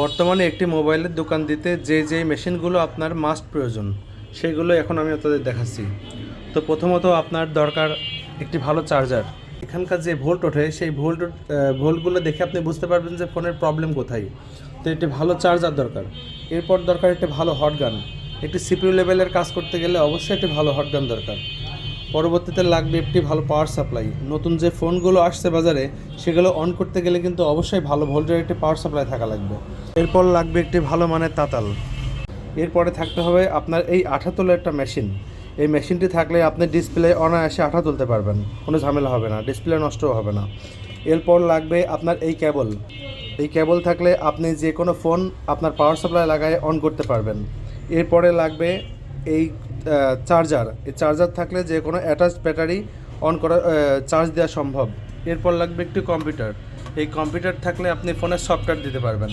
বর্তমানে একটি মোবাইলের দোকান দিতে যে যে মেশিনগুলো আপনার মাস্ট প্রয়োজন, সেগুলো এখন আমি আপনাদের দেখাচ্ছি। তো প্রথমত আপনার দরকার একটি ভালো চার্জার এখানকার যে ভোল্ট ওঠে, সেই ভোল্ট ভোল্টগুলো দেখে আপনি বুঝতে পারবেন যে ফোনের প্রবলেম কোথায়। তো একটি ভালো চার্জার দরকার। এরপর দরকার একটি ভালো হট গান একটি সিপিইউ লেভেলের কাজ করতে গেলে অবশ্যই একটি ভালো হট গান দরকার। পরবর্তীতে লাগবে একটি ভালো পাওয়ার সাপ্লাই নতুন যে ফোনগুলো আসছে বাজারে, সেগুলো অন করতে গেলে কিন্তু অবশ্যই ভালো ভোল্টের একটি পাওয়ার সাপ্লাই থাকা লাগবে। এরপর লাগবে একটি ভালো মানের তাতাল। এরপরে থাকতে হবে আপনার এই আঠা তোলার একটা মেশিন এই মেশিনটি থাকলে আপনি ডিসপ্লে অনায়াসে আঠা তুলতে পারবেন। কোনো ঝামেলা হবে না ডিসপ্লে নষ্টও হবে না। এরপর লাগবে আপনার এই কেবল এই কেবল থাকলে আপনি যে কোনো ফোন আপনার পাওয়ার সাপ্লাই লাগায় অন করতে পারবেন। এরপরে লাগবে এই চার্জার এই চার্জার থাকলে যে কোনো অ্যাটাচ ব্যাটারি অন করা চার্জ দেওয়া সম্ভব। এরপর লাগবে একটি কম্পিউটার এই কম্পিউটার থাকলে আপনি ফোনের সফটওয়্যার দিতে পারবেন।